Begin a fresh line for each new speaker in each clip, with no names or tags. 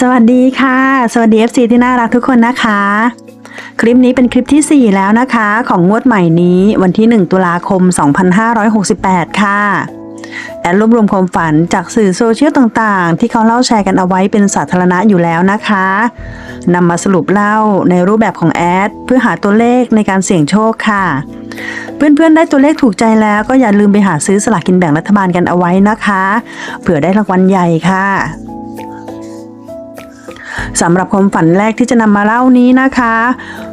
สวัสดีค่ะ สวัสดี FC ที่น่ารักทุกคนนะคะ คลิปนี้เป็นคลิปที่ 4 แล้วนะคะ ของงวดใหม่นี้วันที่ 1 ตุลาคม 2568 ค่ะ แอดรวบรวมความฝันจากสื่อโซเชียลต่างๆ ที่เขาเล่าแชร์กันเอาไว้เป็นสาธารณะอยู่แล้วนะคะนำมาสรุปเล่าในรูปแบบของแอด เพื่อหาตัวเลขในการเสี่ยงโชคค่ะ เพื่อนๆได้ตัวเลขถูกใจแล้วก็อย่าลืมไปหาซื้อสลากกินแบ่งรัฐบาลกันเอาไว้นะคะเผื่อได้รางวัลใหญ่ค่ะ สำหรับความฝันแรกที่จะนำมาเล่านี้นะคะ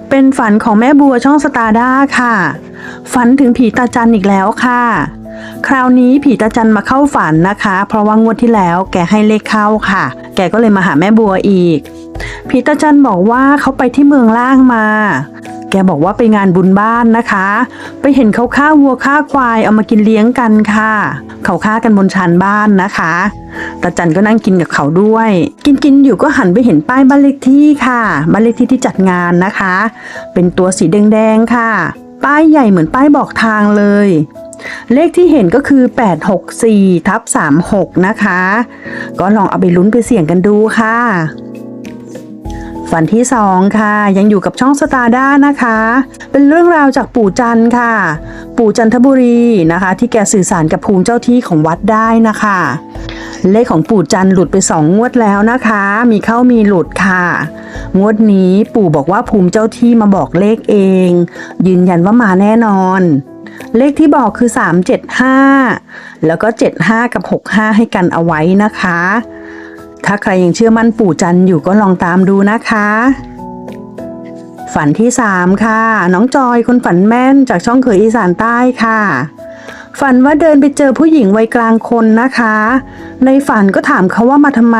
เป็นฝันของแม่บัวช่องสตาร์ด้าค่ะ ฝันถึงผีตาจันอีกแล้วค่ะ คราวนี้ผีตาจันมาเข้าฝันนะคะ เพราะว่างวดที่แล้วแกให้เลขเข้าค่ะ แกก็เลยมาหาแม่บัวอีกผีตาจันบอกว่าเขาไปที่เมืองล่างมา แกบอกว่าไปงานบุญบ้านนะคะ ไปเห็นเขาฆ่าวัวฆ่าควายเอามากินเลี้ยงกันค่ะ เขาฆ่ากันบนชานบ้านนะคะตาจันก็นั่งกินกับเขาด้วย กินกินอยู่ก็หันไปเห็นป้ายบ้านเลขที่ค่ะบ้านเลขที่ที่จัดงานนะคะ เป็นตัวสีแดงๆค่ะ ป้ายใหญ่เหมือนป้ายบอกทางเลย เลขที่เห็นก็คือ 864ทับ36 นะคะ ก็ลองเอาไปลุ้นไปเสี่ยงกันดูค่ะ ฝันที่สองค่ะ ยังอยู่กับช่องสตาร์ด้านะคะ เป็นเรื่องราวจากปู่จันค่ะ ปู่จันทบุรีนะคะ ที่แกสื่อสารกับภูมิเจ้าที่ของวัดได้นะคะ เลขของปู่จันหลุดไปสองงวดแล้วนะคะ มีเข้ามีหลุดค่ะ งวดนี้ปู่บอกว่าภูมิเจ้าที่มาบอกเลขเอง ยืนยันว่ามาแน่นอน เลขที่บอกคือ 375 แล้วก็ 75 กับ 65 ให้กันเอาไว้นะคะ ถ้าใครยังเชื่อมั่นปู่จันอยู่ก็ลองตามดูนะคะ ฝันที่ 3 ค่ะ น้องจอยคนฝันแม่นจากช่องเขยอีสานใต้ค่ะ ฝันว่าเดินไปเจอผู้หญิงวัยกลางคนนะคะ ในฝันก็ถามเขาว่ามาทำไม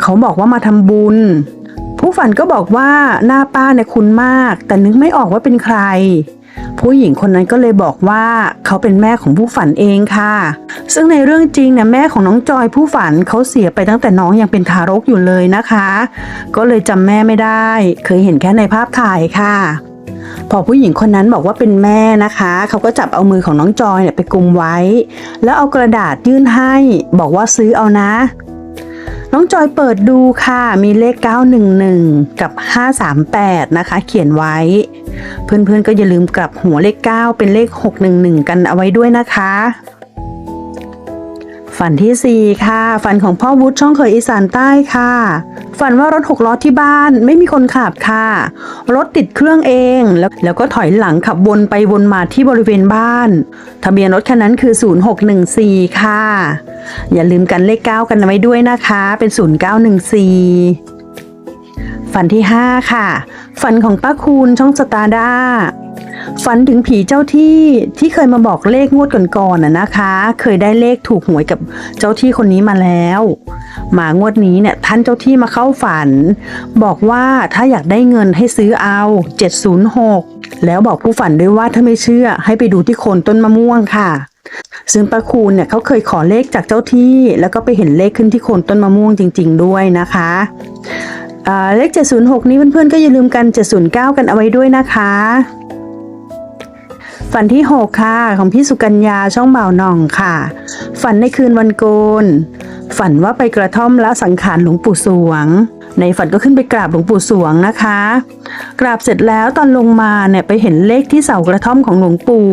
เขาบอกว่ามาทำบุญ ผู้ฝันก็บอกว่าหน้าป้าเนี่ยคุ้นมาก แต่นึกไม่ออกว่าเป็นใคร ผู้หญิงคนนั้นก็เลยบอกว่าเขาเป็นแม่ของผู้ฝันเองค่ะ ซึ่งในเรื่องจริงเนี่ยแม่ของน้องจอยผู้ฝันเขาเสียไปตั้งแต่น้องยังเป็นทารกอยู่เลยนะคะ ก็เลยจำแม่ไม่ได้ เคยเห็นแค่ในภาพถ่ายค่ะพอผู้หญิงคนนั้นบอกว่าเป็นแม่นะคะ เขาก็จับเอามือของน้องจอยเนี่ยไปกุมไว้ แล้วเอากระดาษยื่นให้ บอกว่าซื้อเอานะ น้องจอยเปิดดูค่ะ มีเลข 911 กับ 538 นะคะ เขียนไว้ เพื่อนๆก็อย่าลืมกลับหัวเลข 9 เป็นเลข 611 กันเอาไว้ด้วยนะคะ ฝันที่ 4 ค่ะ ฝันของพ่อวุฒิช่องเคยอีสานใต้ค่ะ ฝันว่ารถหกล้อที่บ้านไม่มีคนขับค่ะ รถติดเครื่องเองแล้วแล้วก็ถอยหลังขับวนไปวนมาที่บริเวณบ้าน ทะเบียนรถคันนั้นคือ 0614 ค่ะ อย่าลืมกันเลข 9 กันไว้ด้วยนะคะ เป็น 0914ฝันที่ 5 ค่ะ ฝันของป้าคูณช่องสตาร์ด้าฝันถึงผีเจ้าที่ที่เคยมาบอกเลขงวดก่อนๆน่ะนะคะ เคยได้เลขถูกหวยกับเจ้าที่คนนี้มาแล้ว มางวดนี้เนี่ยท่านเจ้าที่มาเข้าฝัน บอกว่าถ้าอยากได้เงินให้ซื้อเอา 706 แล้วบอกผู้ฝันด้วยว่าถ้าไม่เชื่อให้ไปดูที่โคนต้นมะม่วงค่ะซึ่งป้าคูณเนี่ยเขาเคยขอเลขจากเจ้าที่ แล้วก็ไปเห็นเลขขึ้นที่โคนต้นมะม่วงจริง ๆ ด้วยนะคะ เลข 706 นี้เพื่อนๆก็อย่าลืมกัน 709 กันเอาไว้ด้วยนะคะ ฝันที่ 6 ค่ะ ของพี่สุกัญญาช่องเบาหน่องค่ะ ฝันในคืนวันโกน ฝันว่าไปกระท่อมละสังขารหลวงปู่สวง ในฝันก็ขึ้นไปกราบหลวงปู่สวงนะคะ กราบเสร็จแล้วตอนลงมาเนี่ยไปเห็นเลขที่เสากระท่อมของหลวงปู่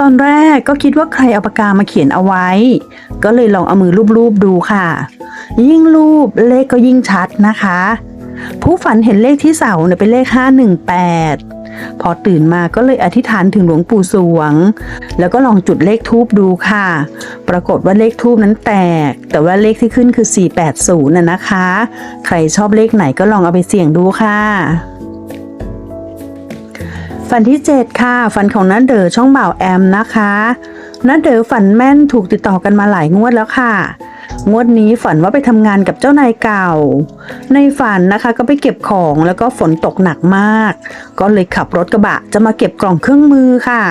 ตอนแรกก็คิดว่าใครเอาปากกามาเขียนเอาไว้ ก็เลยลองเอามือลูบๆดูค่ะ ยิ่งรูปเลขก็ยิ่งชัดนะคะ ผู้ฝันเห็นเลขที่เสาเนี่ยเป็นเลข 518 พอตื่นมาก็เลยอธิษฐานถึงหลวงปู่สวง แล้วก็ลองจุดเลขทูบดูค่ะ ปรากฏว่าเลขทูบนั้นแตก แต่ว่าเลขที่ขึ้นคือ 480น่ะนะคะ ใครชอบเลขไหนก็ลองเอาไปเสี่ยงดูค่ะฝันที่ 7 ค่ะ ฝันของนัดเดอช่องบ่าวแอมนะคะนัดเดอฝันแม่นถูกติดต่อกันมาหลายงวดแล้วค่ะ งวดนี้ฝันว่าไปทำงานกับเจ้านายเก่า ในฝันนะคะก็ไปเก็บของแล้วก็ฝนตกหนักมาก ก็เลยขับรถกระบะจะมาเก็บกล่องเครื่องมือค่ะ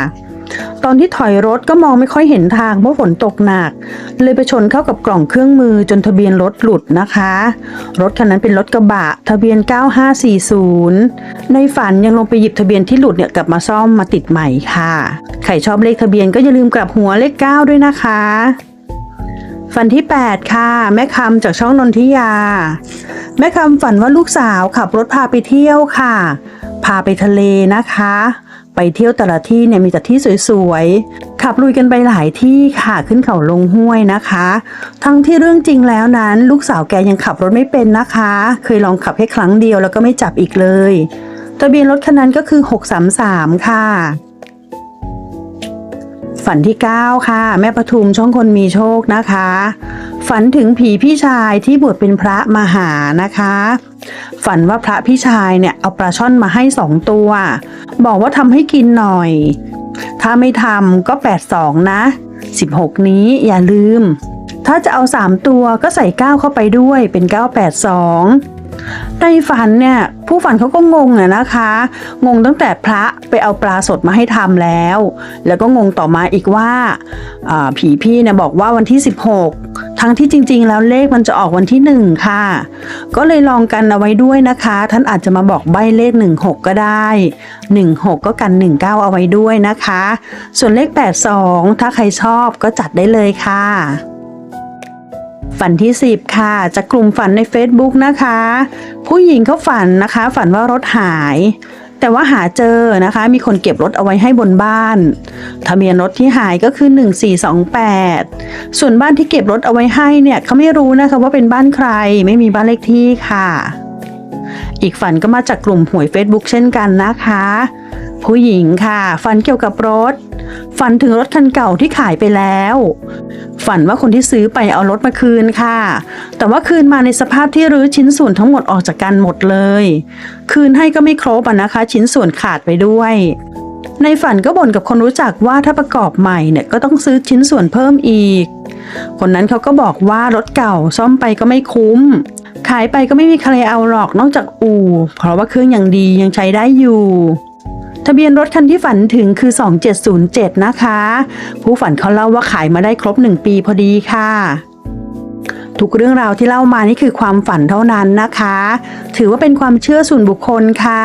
ตอนที่ถอยรถก็มองไม่ค่อยเห็นทางเพราะฝนตกหนัก เลยไปชนเข้ากับกล่องเครื่องมือจนทะเบียนรถหลุดนะคะ รถคันนั้นเป็นรถกระบะ ทะเบียน 9540 ในฝันยังลงไปหยิบทะเบียนที่หลุดเนี่ยกลับมาซ่อมมาติดใหม่ค่ะ ใครชอบเลขทะเบียนก็อย่าลืมกลับหัวเลข 9 ด้วยนะคะ ฝันที่ 8 ค่ะ แม่คำจากช่องนนทิยา แม่คำฝันว่าลูกสาวขับรถพาไปเที่ยวค่ะ พาไปทะเลนะคะ ไปเที่ยวแต่ละที่เนี่ยมีแต่ที่สวยๆ ขับลุยกันไปหลายที่ค่ะขึ้นเขาลงห้วยนะคะ ทั้งที่เรื่องจริงแล้วนั้น ลูกสาวแกยังขับรถไม่เป็นนะคะ เคยลองขับแค่ครั้งเดียวแล้วก็ไม่จับอีกเลยทะเบียนรถคันนั้นก็คือ 633 ค่ะ ฝันที่ 9 ค่ะ แม่ปทุมช่องคนมีโชคนะคะ ฝันถึงผีพี่ชายที่บวชเป็นพระมาหานะคะ ฝันว่าพระพี่ชายเนี่ยเอาปลาช่อนมาให้สองตัว บอกว่าทำให้กินหน่อย ถ้าไม่ทำก็ 82 นะ 16 นี้อย่าลืม ถ้าจะเอา 3 ตัวก็ใส่ 9 เข้าไปด้วยเป็น 982 ในฝันเนี่ยผู้ฝันเขาก็งงอะนะคะ งงตั้งแต่พระไปเอาปลาสดมาให้ทำแล้ว แล้วก็งงต่อมาอีกว่าอ่าผีพี่เนี่ยบอกว่าวันที่ 16 ทั้งที่จริง ๆ แล้วเลขมันจะออกวันที่ 1 ค่ะ ก็เลยลองกันเอาไว้ด้วยนะคะ ท่านอาจจะมาบอกใบเลข 16 ก็ได้ 16 ก็กัน 19 เอาไว้ด้วยนะคะ ส่วนเลข 82 ถ้าใครชอบก็จัดได้เลยค่ะ ฝันที่ 10 ค่ะ จากกลุ่มฝันใน Facebook นะคะ ผู้หญิงเขาฝันนะคะ ฝันว่ารถหาย แต่ว่าหาเจอนะคะ มีคนเก็บรถเอาไว้ให้บนบ้าน ทะเบียนรถที่หายก็คือ 1428 ส่วนบ้านที่เก็บรถเอาไว้ให้เนี่ยเขาไม่รู้นะคะว่าเป็นบ้านใครไม่มีบ้านเลขที่ค่ะ อีกฝันก็มาจากกลุ่มหวย Facebook เช่นกันนะคะ ผู้หญิงค่ะ ฝันเกี่ยวกับรถ ฝันถึงรถคันเก่าที่ขายไปแล้ว ฝันว่าคนที่ซื้อไปเอารถมาคืนค่ะ แต่ว่าคืนมาในสภาพที่รื้อชิ้นส่วนทั้งหมดออกจากกันหมดเลย คืนให้ก็ไม่ครบนะคะ ชิ้นส่วนขาดไปด้วย ในฝันก็บ่นกับคนรู้จักว่าถ้าประกอบใหม่เนี่ยก็ต้องซื้อชิ้นส่วนเพิ่มอีก คนนั้นเขาก็บอกว่ารถเก่าซ่อมไปก็ไม่คุ้ม ขายไปก็ไม่มีใครเอาหรอกนอกจากอู่เพราะว่าเครื่องอย่างดียังใช้ได้อยู่ ทะเบียนรถคันที่ฝันถึงคือ 2707 นะคะ ผู้ฝันเขาเล่าว่าขายมาได้ครบ 1 ปีพอดีค่ะ ทุกเรื่องราวที่เล่ามานี่คือความฝันเท่านั้นนะคะ ถือว่าเป็นความเชื่อส่วนบุคคลค่ะ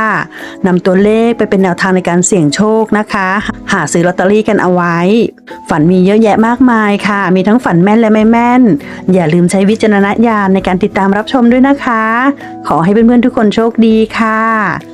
นำตัวเลขไปเป็นแนวทางในการเสี่ยงโชคนะคะ หาซื้อลอตเตอรี่กันเอาไว้ ฝันมีเยอะแยะมากมายค่ะ มีทั้งฝันแม่นและไม่แม่น อย่าลืมใช้วิจารณญาณในการติดตามรับชมด้วยนะคะ ขอให้เพื่อนๆทุกคนโชคดีค่ะ